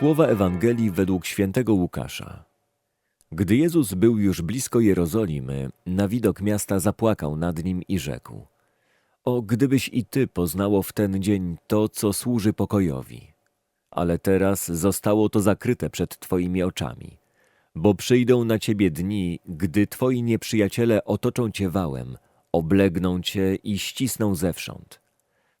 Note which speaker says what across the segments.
Speaker 1: Słowa Ewangelii według świętego Łukasza. Gdy Jezus był już blisko Jerozolimy, na widok miasta zapłakał nad nim i rzekł: O, gdybyś i ty poznało w ten dzień to, co służy pokojowi. Ale teraz zostało to zakryte przed twoimi oczami. Bo przyjdą na ciebie dni, gdy twoi nieprzyjaciele otoczą cię wałem, oblegną cię i ścisną zewsząd.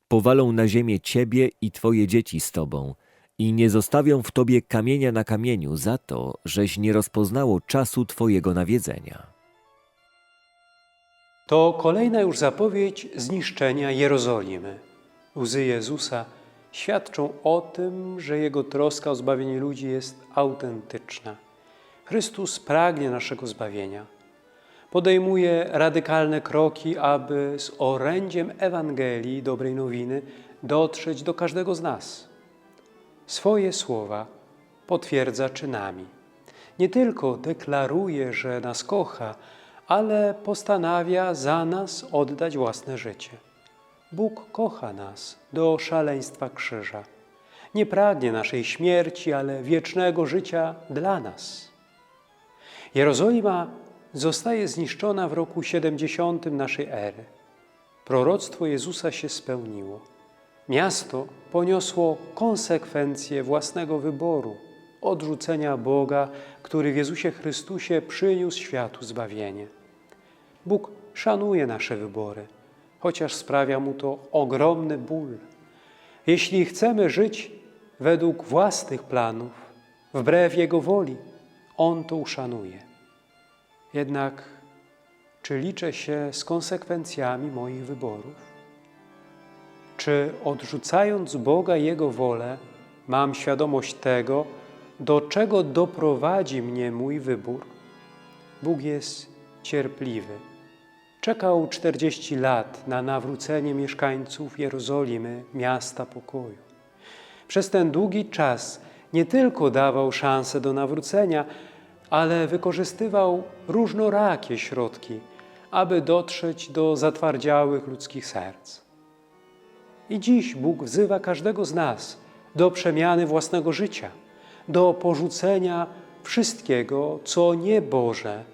Speaker 1: Powalą na ziemię ciebie i twoje dzieci z tobą i nie zostawią w tobie kamienia na kamieniu za to, żeś nie rozpoznało czasu twojego nawiedzenia.
Speaker 2: To kolejna już zapowiedź zniszczenia Jerozolimy. Łzy Jezusa świadczą o tym, że Jego troska o zbawienie ludzi jest autentyczna. Chrystus pragnie naszego zbawienia. Podejmuje radykalne kroki, aby z orędziem Ewangelii, dobrej nowiny, dotrzeć do każdego z nas. Swoje słowa potwierdza czynami. Nie tylko deklaruje, że nas kocha, ale postanawia za nas oddać własne życie. Bóg kocha nas do szaleństwa krzyża. Nie pragnie naszej śmierci, ale wiecznego życia dla nas. Jerozolima zostaje zniszczona w roku 70 naszej ery. Proroctwo Jezusa się spełniło. Miasto poniosło konsekwencje własnego wyboru, odrzucenia Boga, który w Jezusie Chrystusie przyniósł światu zbawienie. Bóg szanuje nasze wybory, chociaż sprawia mu to ogromny ból. Jeśli chcemy żyć według własnych planów, wbrew Jego woli, On to uszanuje. Jednak czy liczę się z konsekwencjami moich wyborów? Czy odrzucając Boga Jego wolę, mam świadomość tego, do czego doprowadzi mnie mój wybór? Bóg jest cierpliwy. Czekał 40 lat na nawrócenie mieszkańców Jerozolimy, miasta pokoju. Przez ten długi czas nie tylko dawał szansę do nawrócenia, ale wykorzystywał różnorakie środki, aby dotrzeć do zatwardziałych ludzkich serc. I dziś Bóg wzywa każdego z nas do przemiany własnego życia, do porzucenia wszystkiego, co nie Boże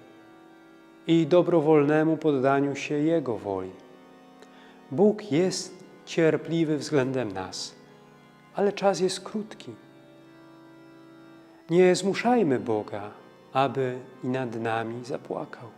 Speaker 2: i dobrowolnemu poddaniu się Jego woli. Bóg jest cierpliwy względem nas, ale czas jest krótki. Nie zmuszajmy Boga, aby i nad nami zapłakał.